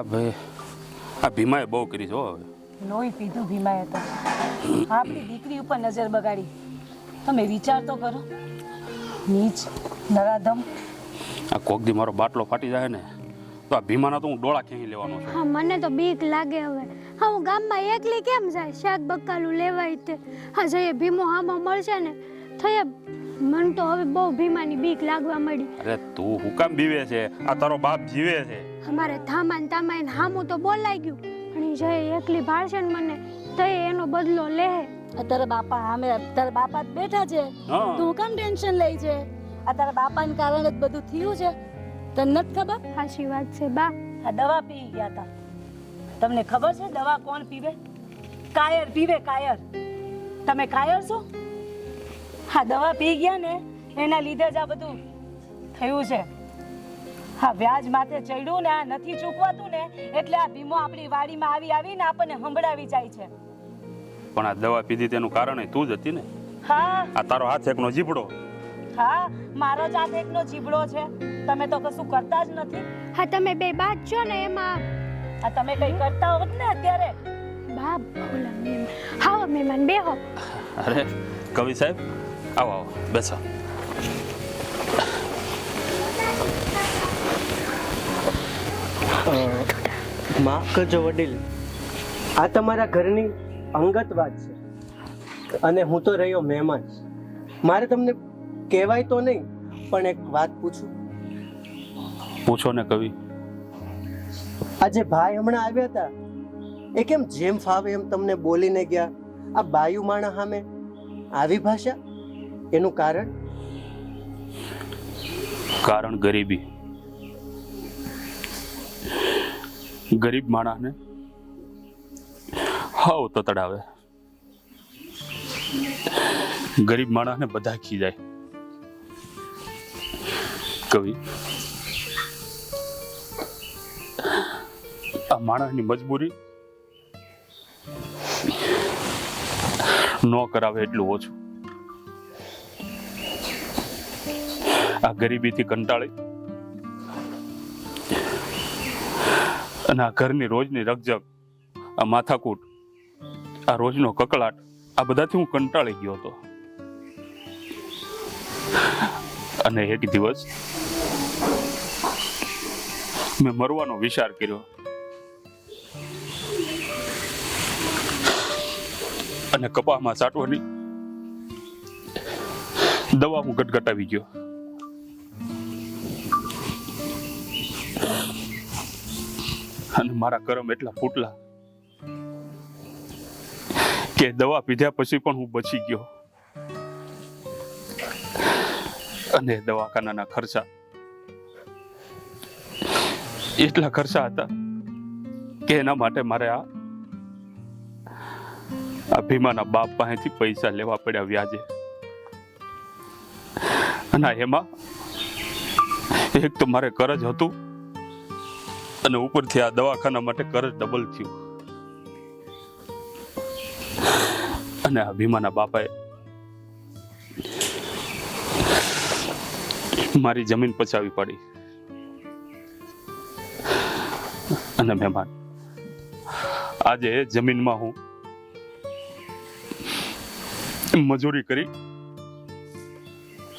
આ ભાઈ આ ભીમાએ બહુ કરી છે હો હવે. લોહી પીધું ભીમાએ તો. આપણી દીકરી ઉપર નજર બગાડી. તમે વિચાર તો કરો. નીચ નરાધમ. આ કોક દી મારો બાટલો ફાટી જાય ને તો આ ભીમાના તો હું ડોળા ખેંચી લેવાનો છું. હા મને તો બીક લાગે હવે. હા હું ગામમાં એકલી કેમ જાય? શાક બકાલું લેવાય તે. હા જઈએ ભીમો હામો મળશે ને થયા મને તો હવે બહુ ભીમાની બીક લાગવા મળી. અરે તું હું કામ બીવે છે? આ તારો બાપ જીવે છે. અમારે થામાન તામાન હામું તો બોલાઈ ગયું. પણ જય એકલી ભાળશે ને મને તો એનો બદલો લે. આ તારા બાપા અમે તારા બાપા જ બેઠા છે. તું કેમ ટેન્શન લઈ છે? આ તારા બાપાને કારણે જ બધું થયું છે. તને નથી ખબર? સાચી વાત છે બા. આ દવા પી ગયા હતા તમને ખબર છે દવા કોણ પીવે? કાયર પીવે કાયર. તમે કાયર છો? હા દવા પી ગયા ને એના લીધે જ આ બધું થયું છે. હા વ્યાજ માથે ચડ્યું ને આ નથી ચૂકવાતું ને એટલે આ ભીમો આપણી વાડીમાં આવી આવીને આપણને હંભળાવી જાય છે. પણ આ દવા પીધી તેનું કારણ તું જ હતી ને? હા. આ તારો હાથ એકનો જીભડો. હા મારો જ હાથ એકનો જીભડો છે. તમે તો કશું કરતા જ નથી. હા તમે બે બાદ છો ને એમાં. આ તમે કઈ કરતા હોત ને અત્યારે? બા ભોલા મેમ. હાવો મહેમાન બેહો. અરે કવિ સાહેબ આવો આવો બેસો. માફ કરજો વડીલ. આ તમારા ઘરની અંગત વાત છે. અને હું તો રહ્યો મહેમાન મારે તમને કહેવાય તો નહીં પણ એક વાત પૂછું. પૂછો ને કવિ. આજે ભાઈ હમણાં આવ્યા હતા. એ કેમ જેમ ફાવે એમ તમને બોલીને ગયા? આ બાયુ માણા સામે આવી ભાષા એનું કારણ? કારણ ગરીબી. ગરીબ માણસને હાવ તતડાવે. ગરીબ માણસને બધા ખી જાય. કવિ, આ માણસની મજબૂરી ન કરાવે એટલું ઓછું. આ ગરીબીથી કંટાળી અને આ ઘરની રોજની રકજક આ માથાકૂટ, આ રોજનો કકળાટ, આ બધાથી હું કંટાળી ગયો હતો. અને એક દિવસ મેં મરવાનો વિચાર કર્યો. અને કપામાં સાટવાની દવા હું ગટગટાવી ગયો. અને મારા કરમ એટલા ફૂટલા કે દવા પીધ્યા પછી પણ હું બચી ગયો. અને દવાખાનાના ખર્ચા એટલા ખર્ચા હતા કે એના માટે મારે આ આ ભીમાના બાપ પાસેથી પૈસા લેવા પડ્યા વ્યાજે. અને એમાં એક તો મારે કરજ હતું અને ઉપરથી આ દવાખાના માટે કરજ ડબલ થયું. અને આ ભીમાના બાપાએ મારી જમીન પચાવી પડી. અને મહેમાન, આજે જમીનમાં હું મજૂરી કરી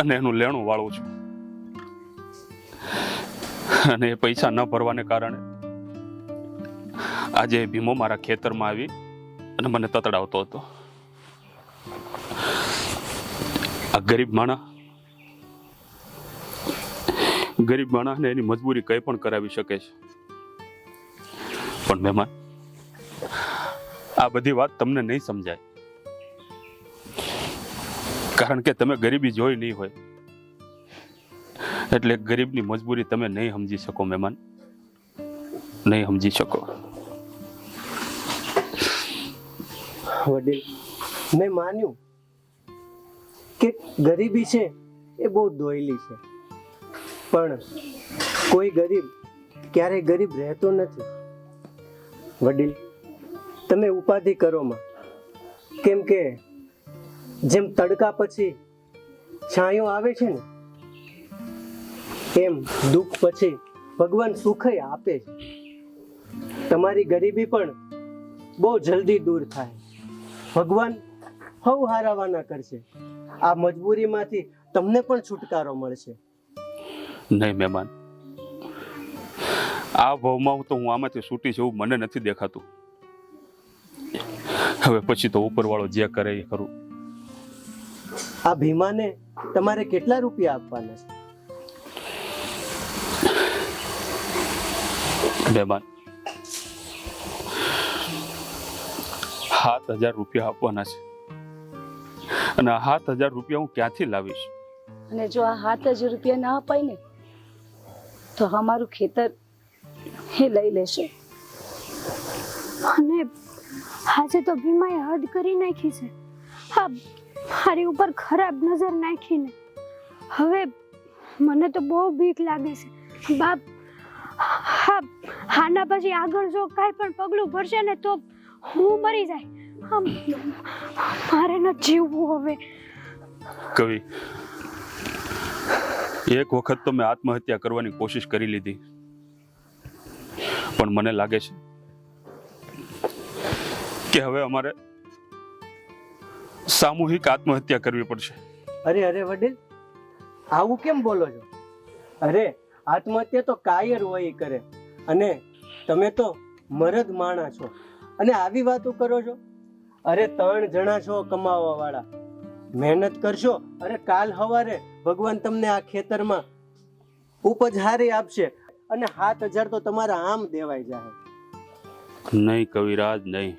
અને એનું લેણું વાળું છું. અને એ પૈસા ન ભરવાને કારણે આજે ભીમો મારા ખેતરમાં આવી અને મને તતડાવતો હતો. આ ગરીબ માણસ ગરીબ માણસને એની મજબૂરી કંઈ પણ કરાવી શકે છે. પણ મહેમાન, આ બધી વાત તમને નહીં સમજાય. કારણ કે તમે ગરીબી જોઈ નહીં હોય. એટલે ગરીબની મજબૂરી તમે નહીં સમજી શકો, મહેમાન. નહીં સમજી શકો. વડીલ, મેં માન્યું કે ગરીબી છે એ બહુ દોયલી છે. પણ કોઈ ગરીબ ક્યારેય ગરીબ રહેતો નથી. વડીલ, તમે ઉપાધિ કરોમાં કેમ કે જેમ તડકા પછી છાંયો આવે છે ને એમ દુઃખ પછી ભગવાન સુખય આપે છે. તમારી ગરીબી પણ બહુ જલ્દી દૂર થાય. ભગવાન હવ હારાવાના કરશે. આ મજબૂરીમાંથી તમને પણ છુટકારો મળશે. નહીં મહેમાન. આ ભાવમાં તો હું આમાંથી છૂટી છું એવું મને નથી દેખાતું. હવે પછી તો ઉપરવાળો જે કરે એ કરું. આ ભીમાને તમારે કેટલા રૂપિયા આપવાના છે? મહેમાન સાત હજાર રૂપિયા આપવાના છે. અને આ સાત હજાર રૂપિયા હું ક્યાંથી લાવીશ? અને જો આ હાથ હજાર રૂપિયા ના અપાય ને તો અમારું ખેતર એ લઈ લેશે. અને આજે તો ભીમાએ હદ કરી નાખી છે. હા મારી ઉપર ખરાબ નજર નાખીને. હવે મને તો બહુ બીક લાગે છે. બાપ હા હાના પછી આગળ જો કાંઈ પણ પગલું ભરશે ને તો હું મરી જાય. આમ મારે ન જીવવું હવે. કવિ એક વખત તો મેં આત્મહત્યા કરવાની કોશિશ કરી લીધી. પણ મને લાગે છે કે હવે અમારે સામૂહિક આત્મહત્યા કરવી પડશે. અરે અરે વડીલ આવું કેમ બોલો છો? અરે આત્મહત્યા તો કાયર હોય એ કરે. અને તમે તો મરદ માણા છો. અને આવી વાતો કરો છો? અરે ત્રણ જણા છો કમાવા વાળા મહેનત કરશો, અરે કાલ હવારે ભગવાન તમને આ ખેતરમાં ઉપજ હારી આપશે. અને સાત હજાર તો તમારા આમ દેવાય જાય નહીં કવિરાજ, નહીં.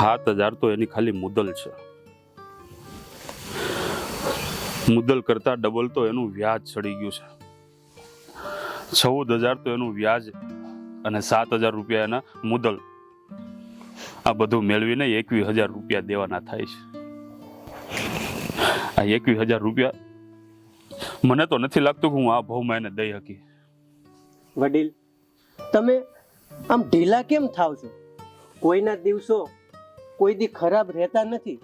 સાત હજાર તો એની ખાલી મુદલ છે. મુદલ કરતા ડબલ તો એનું વ્યાજ ચડી ગયું છે. ચૌદ હજાર તો એનું વ્યાજ અને સાત હજાર રૂપિયા એના મુદલ આ બધું મેળવીને એકવીસ હજાર રૂપિયા દેવાના થાય છે. આ એકવીસ હજાર રૂપિયા મને તો નથી લાગતું કે હું આ ભાવમાં એને દઈ શકી વડીલ, તમે આમ ઢીલા કેમ થાવ છો? કોઈના દિવસો કોઈ દી ખરાબ રહેતા નથી.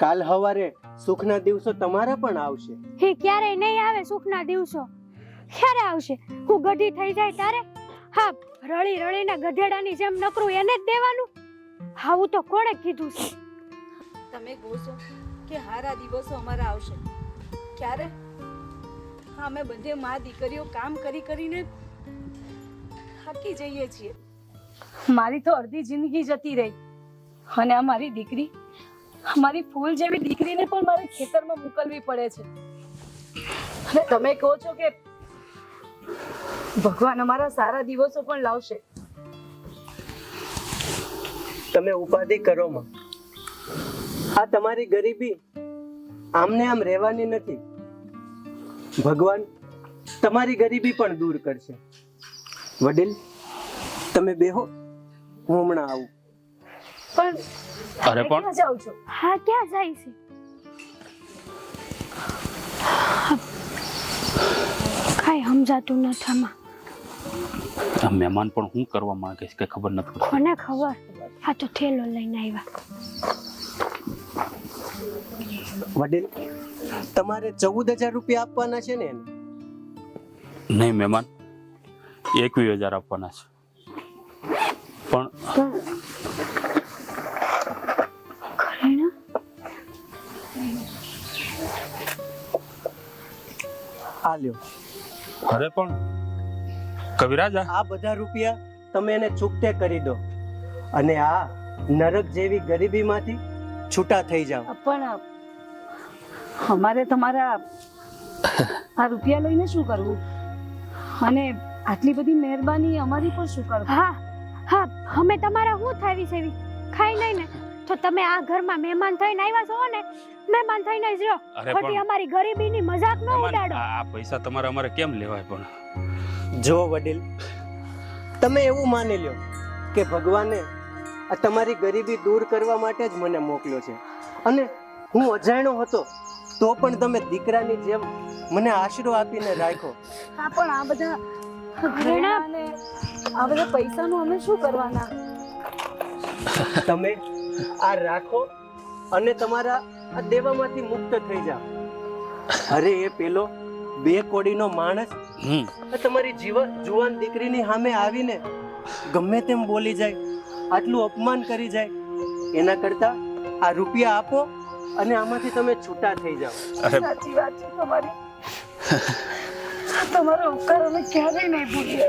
કાલ હવારે સુખના દિવસો તમારા પણ આવશે. હે ક્યારે નહીં આવે સુખના દિવસો. ક્યારે આવશે? હું ગધી થઈ જાય ત્યારે? હા રળી રળીને ગધેડાની જેમ નકરું એને જ દેવાનું? આવું તો કોણે કીધું છે? તમે કહો છો કે હારા દિવસો અમારા આવશે. ક્યારે? હા અમે બધે મા દીકરીઓ કામ કરી કરીને થાકી જઈએ છીએ. મારી તો અડધી જિંદગી જતી રહી. અને આ મારી દીકરી મારી ફૂલ જેવી દીકરીને પણ મારે ખેતરમાં મોકલવી પડે છે. અને તમે કહો છો કે ભગવાન અમારા સારા દિવસો પણ લાવશે. તમે ઉપાધિ કરો માં. આ તમારી ગરીબી આમને આમ રહેવાની નથી. ભગવાન તમારી ગરીબી પણ દૂર કરશે. વડીલ તમે બેહો હું હમણાં આવું. પણ અરે પણ જાઉં છું? હા ક્યાં જાય છે? કાંઈ સમજાતું નથી આમાં. આ મહેમાન પણ હું કરવા માંગે છે? કે ખબર નથી પડતી. કોને ખબર? આ તો થેલો લઈને આવ્યા. વડીલ તમારે ચૌદ હજાર રૂપિયા આપવાના છે ને નહીં મહેમાન. એકવીસ હજાર આપવાના છે. પણ આ લ્યો અરે પણ કવિરાજ. આ બધા રૂપિયા તમે એને ચૂકતે કરી દો. અને આ નરક જેવી ગરીબીમાંથી છૂટા થઈ જાઓ. પણ અમારે તમારા આ રૂપિયા લઈને શું કરવું? અને આટલી બધી મહેરબાની અમારી પર શું કરવું? હા હા અમે તમારા હું થાવી સેવી ખાઈ લઈને ને તો તમે આ ઘરમાં મહેમાન થઈને આવ્યા છો ને મહેમાન થઈને જ રહો અરે ખોટી અમારી ગરીબીની મજાક ન ઉડાડો. આ આ પૈસા તમારે અમારે કેમ લેવાય પણ? જો વડીલ તમે એવું માની લ્યો કે ભગવાને આ તમારી ગરીબી દૂર કરવા માટે જ મને મોકલ્યો છે. અને હું અજાણ્યો હતો તો પણ તમે દીકરાની જેમ મને આશરો આપીને રાખો હા પણ આ બધા ઘરેણા અને આ બધા પૈસાનું અમે શું કરવાના? તમે આ રાખો અને તમારા આ દેવામાંથી મુક્ત થઈ જાઓ. અરે એ પેલો બે કોડીનો માણસ હમ. તમારી જીવન જુવાન દીકરીની સામે આવીને ગમે તેમ બોલી જાય આટલું અપમાન કરી જાય એના કરતા આ રૂપિયા આપો અને આમાંથી તમે છૂટા થઈ જાઓ. સાચી વાત છે તમારી. તમારો ઉપકાર અમે ક્યારેય નહીં ભૂલીએ.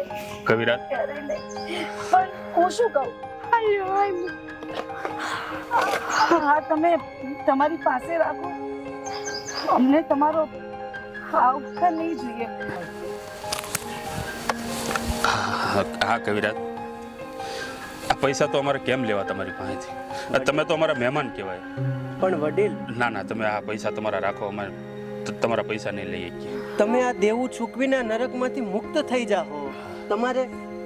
કવિરાજ. ક્યારેય નહીં. પણ હું શું કહું? હા તમે તમારી પાસે રાખો. અમને તમારો આ ઉપકાર નહીં જોઈએ. હા કવિરાજ. આ પૈસા તો અમારે કેમ લેવા તમારી પાસેથી? તમે તો અમારા મહેમાન કહેવાય. પણ વડીલ. ના ના તમે આ પૈસા તમારા રાખો અમે ત- તમારા પૈસા નહીં લઈએ તમે આ દેવું ચૂકવીને આ નરકમાંથી મુક્ત થઈ જાઓ. તમારે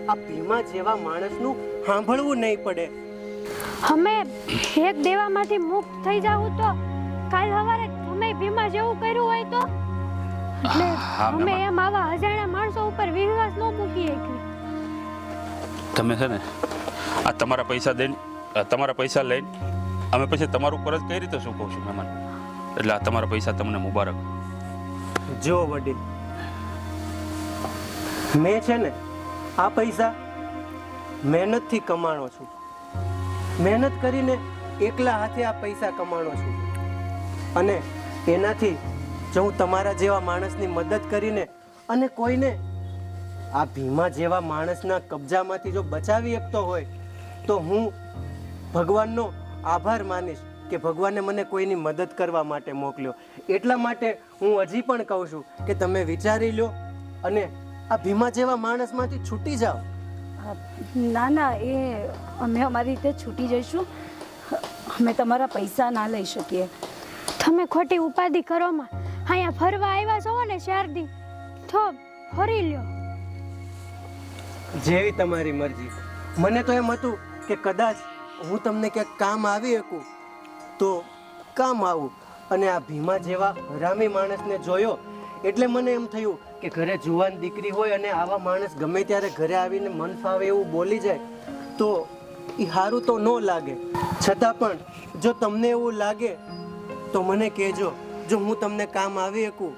આ ભીમા જેવા માણસનું સાંભળવું નહીં પડે. અમે એક દેવામાંથી મુક્ત થઈ જાવું તો કાલ સવારે તમે ભીમા જેવું કર્યું હોય તો? એટલે અમે એમ આવા અજાણ્યા માણસો ઉપર વિશ્વાસ ન મૂકી શકીએ તમે છે ને આ તમારા પૈસા દઈને આ તમારા પૈસા લઈને અમે પછી તમારું ઉપર જ કઈ રીતે શું કહું છું મહેમાન? એટલે આ તમારા પૈસા તમને મુબારક. જો વડીલ મેં છે ને આ પૈસા મહેનતથી કમાણો છું. મહેનત કરીને એકલા હાથે આ પૈસા કમાણો છું. અને એનાથી જો હું તમારા જેવા માણસની મદદ કરીને અને કોઈને આ ભીમા જેવા માણસના કબજામાંથી જો બચાવી શકતો હોય, તો હું ભગવાનનો આભાર માનીશ કે ભગવાને મને કોઈની મદદ કરવા માટે મોકલ્યો. એટલા માટે હું હજી પણ કહું છું કે તમે વિચારી લો અને આ ભીમા જેવા માણસમાંથી છૂટી જાઓ. ના ના એ અમે અમારી રીતે છૂટી જઈશું. અમે તમારા પૈસા ના લઈ શકીએ. તમે ખોટી ઉપાધિ કરોમાં અહીંયા ફરવા આવ્યા છો ને શારદી તો ફરી લ્યો. જેવી તમારી મરજી. મને તો એમ હતું કે કદાચ હું તમને ક્યાંક કામ આવી શકું તો કામ આવું. અને આ ભીમા જેવા હરામી માણસને જોયો એટલે મને એમ થયું કે ઘરે જુવાન દીકરી હોય અને આવા માણસ ગમે ત્યારે ઘરે આવીને મન ફાવે એવું બોલી જાય તો એ સારું તો ન લાગે. છતાં પણ જો તમને એવું લાગે તો મને કહેજો જો હું તમને કામ આવી શકું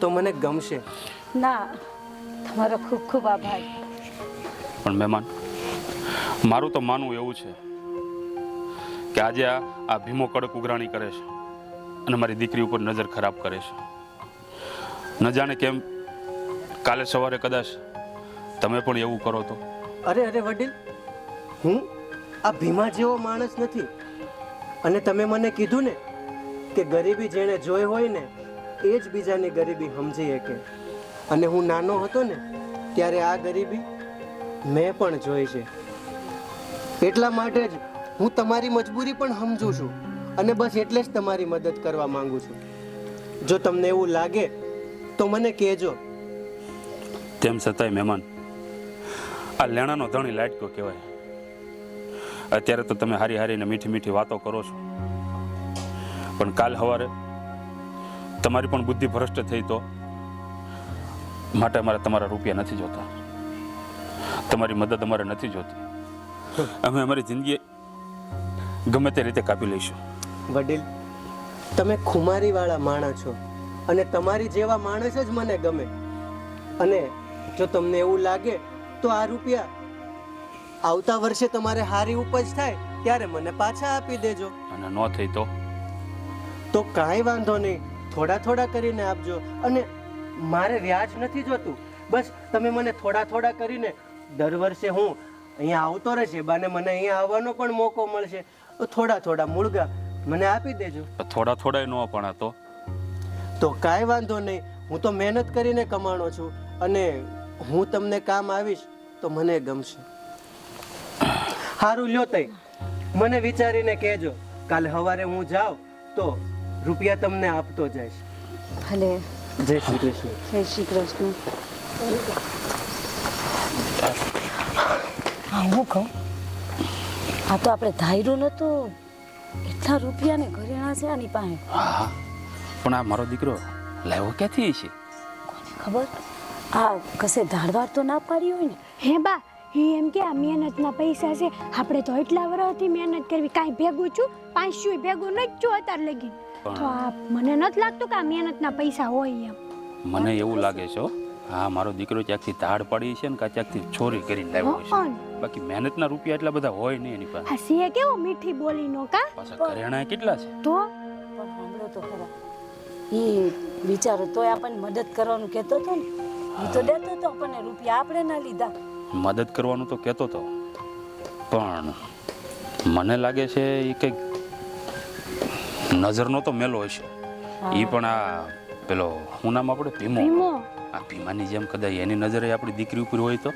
તો મને ગમશે. ના તમારો ખૂબ ખૂબ આભાર. પણ મહેમાન મારું તો માનવું એવું છે કે આજે આ આ ભીમો કડક ઉઘરાણી કરે છે અને મારી દીકરી ઉપર નજર ખરાબ કરે છે. ન જાણે કેમ, કાલે સવારે કદાચ તમે પણ એવું કરો તો. અરે અરે વડીલ, હું આ ભીમા જેવો માણસ નથી. અને તમે મને કીધું ને કે ગરીબી જેણે જોઈ હોય ને, એ જ બીજાની ગરીબી સમજી શકે. અને હું નાનો હતો ને, ત્યારે આ ગરીબી મેં પણ જોઈ છે. એટલા માટે જ હું તમારી મજબૂરી પણ સમજું છું. અને બસ એટલે જ તમારી મદદ કરવા માંગુ છું. જો તમને એવું લાગે તો મને કહેજો. તેમ છતાંય મહેમાન આ લેણાનો ધણી લાટકો કહેવાય. અત્યારે તો તમે હારી હારીને મીઠી મીઠી વાતો કરો છો. પણ કાલ સવારે તમારી પણ બુદ્ધિ ભ્રષ્ટ થઈ તો માટે અમારે તમારા રૂપિયા નથી જોતા. તમારી મદદ અમારે નથી જોતી. અમે અમારી જિંદગી ગમે તે રીતે કાપી લઈશું. વડીલ તમે ખુમારીવાળા માણસ છો. અને તમારી જેવા માણસ જ મને ગમે. અને જો તમને એવું લાગે તો આ રૂપિયા આવતા વર્ષે તમારે હારી ઉપજ થાય ત્યારે મને પાછા આપી દેજો. અને ન થઈ તો? તો કાંઈ વાંધો નહીં. થોડા થોડા કરીને આપજો. અને મારે વ્યાજ નથી જોતું. બસ તમે મને થોડા થોડા કરીને દર વર્ષે હું અહીંયા આવતો રહેશે બાને મને અહીંયા આવવાનો પણ મોકો મળશે. થોડા થોડા મુળગા મને આપી દેજો. થોડા થોડા ન પણ તો. તો કાંઈ વાંધો નહીં. હું તો મહેનત કરીને કમાણો છું અને હું તમને કામ આવીશ તો મને ગમશે. સારું લ્યો તઈ. મને વિચારીને કહેજો કાલે સવારે હું જાઉં તો રૂપિયા તમને આપતો જઈશ. ભલે. જય શ્રી કૃષ્ણ. જય શ્રી કૃષ્ણ. હા હું કહું? આ તો આપણે ધાર્યું નતું. એટલા રૂપિયા ને ઘરેણા છે આની પાસે. હા. પણ આ મારો દીકરો લાવ્યો ક્યાંથી છે ખબર? આ કશે ધાડવાર તો ના પાડી હોય ને? હે બા એ એમ કે આ મહેનતના પૈસા છે. આપણે તો એટલા વર્ષથી મહેનત કરવી. કાંઈ ભેગું છું? પાંચસો ભેગું નથી છું અત્યારે લગી. તો આ મને નથી લાગતું કે આ મહેનતના પૈસા હોય એમ. મને એવું લાગે છે હા મારો દીકરો ક્યાંકથી ધાડ પડી છે ને ક્યાંકથી છોરી કરીને લાવ્યો છે બાકી મહેનતના રૂપિયા એટલા બધા હોય નહીં એની પાસે. હસીએ કેવો મીઠી બોલીનો કા? પાછા ઘરેણા કેટલા છે? તો? પણ સાંભળો તો ખરા. એ બિચારો તોય આપણને મદદ કરવાનું કહેતો હતો ને? એ તો દેતો હતો આપણને રૂપિયા આપણે ના લીધા. મદદ કરવાનું તો કહેતો હતો પણ મને લાગે છે એ કંઈક નજરનો તો મેલો હશે. એ પણ આ પેલો હું નામ આપણે ભીમો. ભીમો? આ ભીમાની જેમ કદાચ એની નજરે આપણી દીકરી ઉપર હોય તો?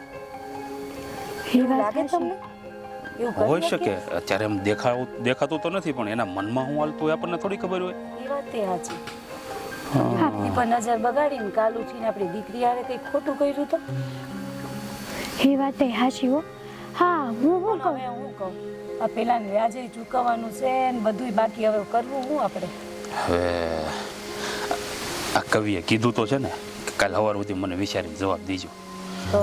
લાગે. તમને? હોઈ શકે. અત્યારે એમ દેખાવ દેખાતું તો નથી પણ એના મનમાં હું હાલતું હોય આપણને થોડી ખબર હોય. એ વાત સાચી. હા. એ પણ નજર બગાડીને કાલ ઉઠીને આપણી દીકરી આવે કંઈક ખોટું કર્યું તો? એ વાત એ હાચી હો. હા હું શું કહું? હવે હું કહું? આ પેલાને વ્યાજે ચૂકવવાનું છે ને બધુંય બાકી હવે કરવું હું આપણે? હવે આ કવિએ કીધું તો છે ને કાલ સવાર સુધી મને વિચારીને જવાબ દેજો. તો?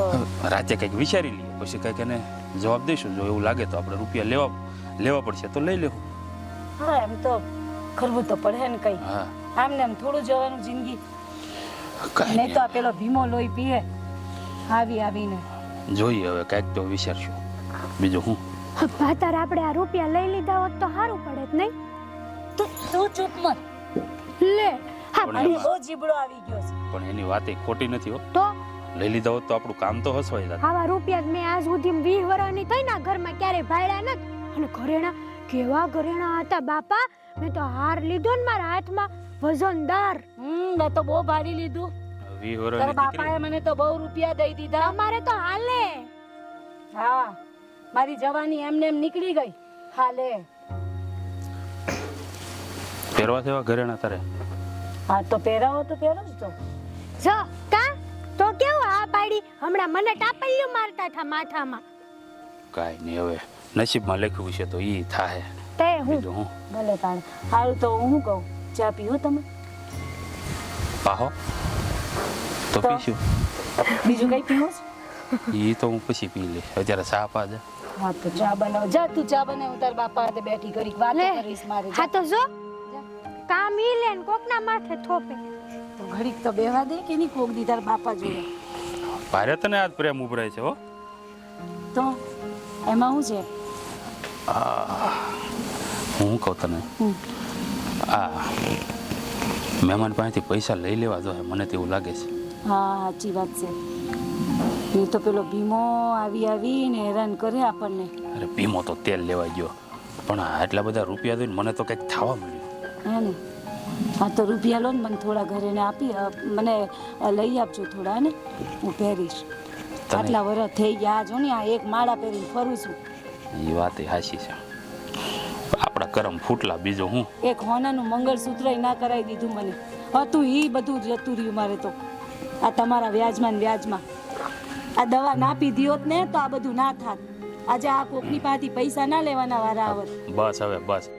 રાતે કંઈક વિચારી લઈએ પછી કંઈક એને જવાબ દઈશું. જો એવું લાગે તો આપણે રૂપિયા લેવા લેવા પડશે તો લઈ લેવું. હા એમ તો કરવું તો પડે ને કંઈ હા. આમને આમ થોડું જવાનું જિંદગી. નહીં તો આ પેલો ભીમો લોહી પીએ આવી આવીને. જોઈએ હવે કાંઈક તો વિચારશું. બીજું હું ભાતાર આપણે આ રૂપિયા લઈ લીધા હોત તો સારું પડે જ નહીં? તું તું ચૂપ મત લે હા પણ અને બહુ જીબડો આવી ગયો છે. પણ એની વાત એ ખોટી નથી હો. તો? લઈ લીધા હોત તો આપણું કામ તો હસવાઈ જાત. આવા રૂપિયા મેં આજ સુધી વીસ વર્ષની થઈ ના ઘરમાં ક્યારે ભાડ્યા નથી અને ઘરેણા કેવા ઘરેણા હતા બાપા? મેં તો હાર લીધો ને મારા હાથમાં. વજનદાર હમ મેં તો બહુ ભારી લીધું. વી તારા બાપાએ મને તો બહુ રૂપિયા દઈ દીધા. અમારે તો હાલે. હા મારી જવાની એમને એમ નીકળી ગઈ. હાલે. પહેરવા દેવા ઘરે ના તારે હા તો પહેરાવો તો પહેરો જ તો. જો કા? તો કેવું આ પાડી? હમણાં મને ટાપલિયું મારતા હતા માથામાં. કાઈ નહીં હવે નસીબમાં લખ્યું છે તો એ થાય તે હું? ભલે તાણે. હાલ તો હું કહું? ચા પીઓ તમે? પાહો તો? પીશું. બીજું કઈ પીવો છે? એ તો હું પછી પી લઈશ. અત્યારે ચા પા જા હા તો ચા બનાવ. જા તું ચા બનાવ. હું તાર બાપા હાથે બેઠી ઘડીક વાત કરીશ મારે. હા તો જો. કામ ઈ લે ને કોકના માથે થોપે. તો ઘડીક તો બેવા દે કે નહીં કોક દી તાર બાપા જોડે? ભારે તને આજ પ્રેમ ઉભરાય છે હો. તો એમાં શું છે? હું કહું તને. આ મહેમાન પાસેથી પૈસા લઈ લેવા જોઈએ મને તેવું લાગે છે. હા સાચી વાત છે. એ તો પેલો ભીમો આવી આવીને હેરાન કરે આપણને. અરે ભીમો તો તેલ લેવા ગયો. પણ આટલા બધા રૂપિયા દઈને મને તો કંઈક થવા મળ્યું હે ને? હા તો રૂપિયા લો ને મને થોડા ઘરે ને આપી મને લઈ આપજો થોડા ને? હું પહેરીશ. આટલા વર્ષ થઈ ગયા જો ને આ એક માળા પહેરીને ફરું છું. એ વાત એ હાચી છે. આપણા કરમ ફૂટલા બીજો હું? એક હોનાનું મંગળસૂત્ર ના કરાવી દીધું મને. હતું એ બધું જતું રહ્યું મારે તો. આ તમારા વ્યાજમાં ને વ્યાજમાં. આ દવા ના પીધી હોત ને તો આ બધું ના થાત. આજે આ કોકની પાસેથી પૈસા ના લેવાના વારા આવત. બસ હવે બસ.